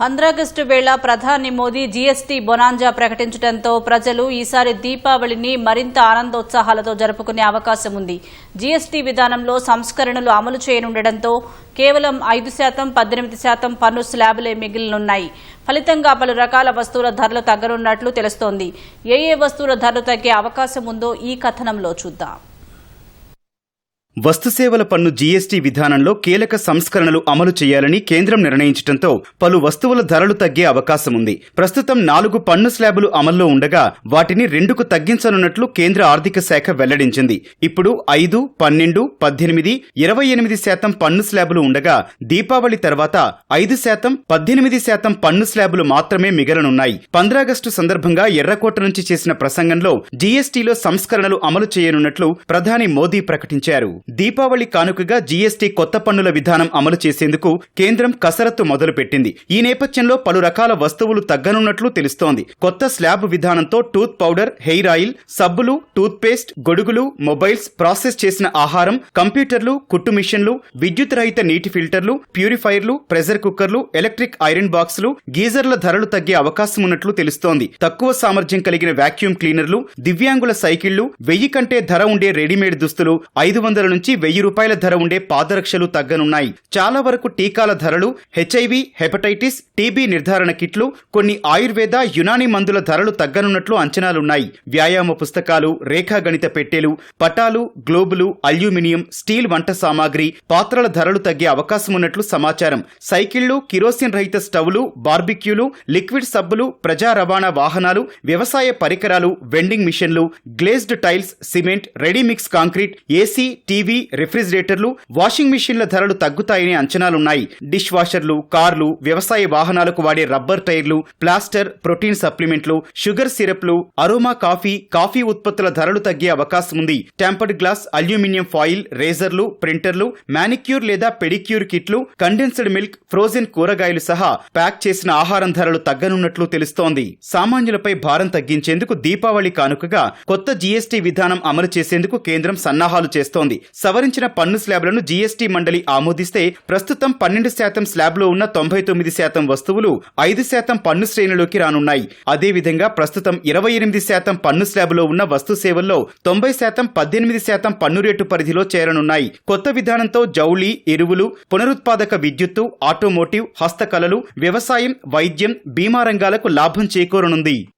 పంద్రాగస్టు వేళ ప్రధాని Modi GST bonanza ప్రకటించడంతో ప్రజలు ఈసారి దీపావళిని మరింత ఆనందోత్సాహాలతో జరుపుకునే అవకాశం ఉంది. జీఎస్టీ విధానంలో సంస్కరణలు అమలు చేయనుండటంతో కేవలం ఐదు శాతం పద్దెనిమిది శాతం పన్ను స్లాబులే మిగిలినున్నాయి. ఫలితంగా పలు రకాల వస్తువుల ధరలు తగ్గనున్నట్లు తెలుస్తోంది. ఏ ఏ వస్తువుల ధరలు తగ్గే అవకాశం ఉందో ఈ కథనంలో చూద్దాం. వస్తుసేవల పన్ను జీఎస్టీ విధానంలో కీలక సంస్కరణలు అమలు చేయాలని కేంద్రం నిర్ణయించడంతో పలు వస్తువుల ధరలు తగ్గే అవకాశం ఉంది ప్రస్తుతం నాలుగు పన్ను స్లాబులు అమల్లో ఉండగా వాటిని రెండుకు తగ్గించనున్నట్లు కేంద్ర ఆర్థిక శాఖ వెల్లడించింది. ఇప్పుడు ఐదు పన్నెండు పద్దెనిమిది ఇరవై ఎనిమిది శాతం పన్ను స్లాబులు ఉండగా దీపావళి తర్వాత ఐదు శాతం పద్దెనిమిది శాతం పన్ను స్లాబులు మాత్రమే మిగలనున్నాయి. పంద్రాగస్టు సందర్భంగా ఎర్రకోట నుంచి చేసిన ప్రసంగంలో జీఎస్టీలో సంస్కరణలు అమలు చేయనున్నట్లు ప్రధాని మోదీ ప్రకటించారు. దీపావళి కానుకగా జీఎస్టీ కొత్త పన్నుల విధానం అమలు చేసేందుకు కేంద్రం కసరత్తు మొదలుపెట్టింది. ఈ నేపథ్యంలో పలు రకాల వస్తువులు తగ్గనున్నట్లు తెలుస్తోంది. కొత్త స్లాబ్ విధానంతో టూత్ పౌడర్ హెయిర్ ఆయిల్ సబ్బులు టూత్ పేస్ట్ గొడుగులు మొబైల్స్ ప్రాసెస్ చేసిన ఆహారం కంప్యూటర్లు కుట్టు మిషన్లు విద్యుత్ రహిత నీటి ఫిల్టర్లు ప్యూరిఫైర్లు ప్రెషర్ కుక్కర్లు ఎలక్ట్రిక్ ఐరన్ బాక్సులు గీజర్ల ధరలు తగ్గే అవకాశం ఉన్నట్లు తెలుస్తోంది. తక్కువ సామర్థ్యం కలిగిన వాక్యూమ్ క్లీనర్లు దివ్యాంగుల సైకిళ్ళు వెయ్యి కంటే ధర ఉండే రెడీమేడ్ దుస్తులు ఐదు వందల నుంచి వెయ్యి రూపాయల ధర ఉండే పాదరక్షలు తగ్గనున్నాయి. చాలా వరకు టీకాల ధరలు హెచ్ఐవి హెపటైటిస్ టీబీ నిర్ధారణ కిట్లు కొన్ని ఆయుర్వేద యునాని మందుల ధరలు తగ్గనున్నట్లు అంచనాలున్నాయి. వ్యాయామ పుస్తకాలు రేఖాగణిత పెట్టెలు పటాలు గ్లోబులు అల్యూమినియం స్టీల్ వంట సామాగ్రి పాత్రల ధరలు తగ్గే అవకాశం ఉన్నట్లు సమాచారం. సైకిళ్ళు కిరోసిన్ రహిత స్టవ్లు బార్బిక్యూలు లిక్విడ్ సబ్బులు ప్రజా రవాణా వాహనాలు వ్యవసాయ పరికరాలు వెండింగ్ మిషన్లు glazed tiles cement ready mix concrete AC TV రిఫ్రిజిరేటర్లు washing మిషన్ల ధరలు తగ్గుతాయని అంచనాలున్నాయి. డిష్ వాషర్లు కార్లు వ్యవసాయ వాహనాలకు వాడే రబ్బర్ టైర్లు ప్లాస్టర్ ప్రోటీన్ సప్లిమెంట్లు షుగర్ సిరప్లు అరోమా కాఫీ కాఫీ ఉత్పత్తుల ధరలు తగ్గే అవకాశం ఉంది. టెంపర్డ్ గ్లాస్ అల్యూమినియం ఫాయిల్ రేజర్లు ప్రింటర్లు మానిక్యూర్ లేదా పెడిక్యూర్ కిట్లు కండెన్స్డ్ మిల్క్ ఫ్రోజెన్ కూరగాయలు సహా ప్యాక్ చేసిన ఆహారం ధరలు తగ్గనున్నట్లు తెలుస్తోంది. సామాన్యులపై భారం తగ్గించేందుకు దీపావళి కానుకగా కొత్త జీఎస్టీ విధానం అమలు చేసేందుకు కేంద్రం సన్నాహాలు చేస్తోంది. సవరించిన పన్ను స్లాబ్లను జీఎస్టీ మండలి ఆమోదిస్తే ప్రస్తుతం పన్నెండు శాతం స్లాబ్లో ఉన్న తొంభై తొమ్మిది శాతం వస్తువులు ఐదు శాతం పన్ను శ్రేణిలోకి రానున్నాయి. అదేవిధంగా ప్రస్తుతం ఇరవై ఎనిమిది శాతం పన్ను స్లాబ్లో ఉన్న వస్తు సేవల్లో తొంభై శాతం పద్దెనిమిది శాతం పన్ను రేటు పరిధిలో చేరనున్నాయి. కొత్త విధానంతో జౌళి ఎరువులు పునరుత్పాదక విద్యుత్తు ఆటోమోటివ్ హస్తకళలు వ్యవసాయం వైద్యం బీమా రంగాలకు లాభం చేకూరనుంది.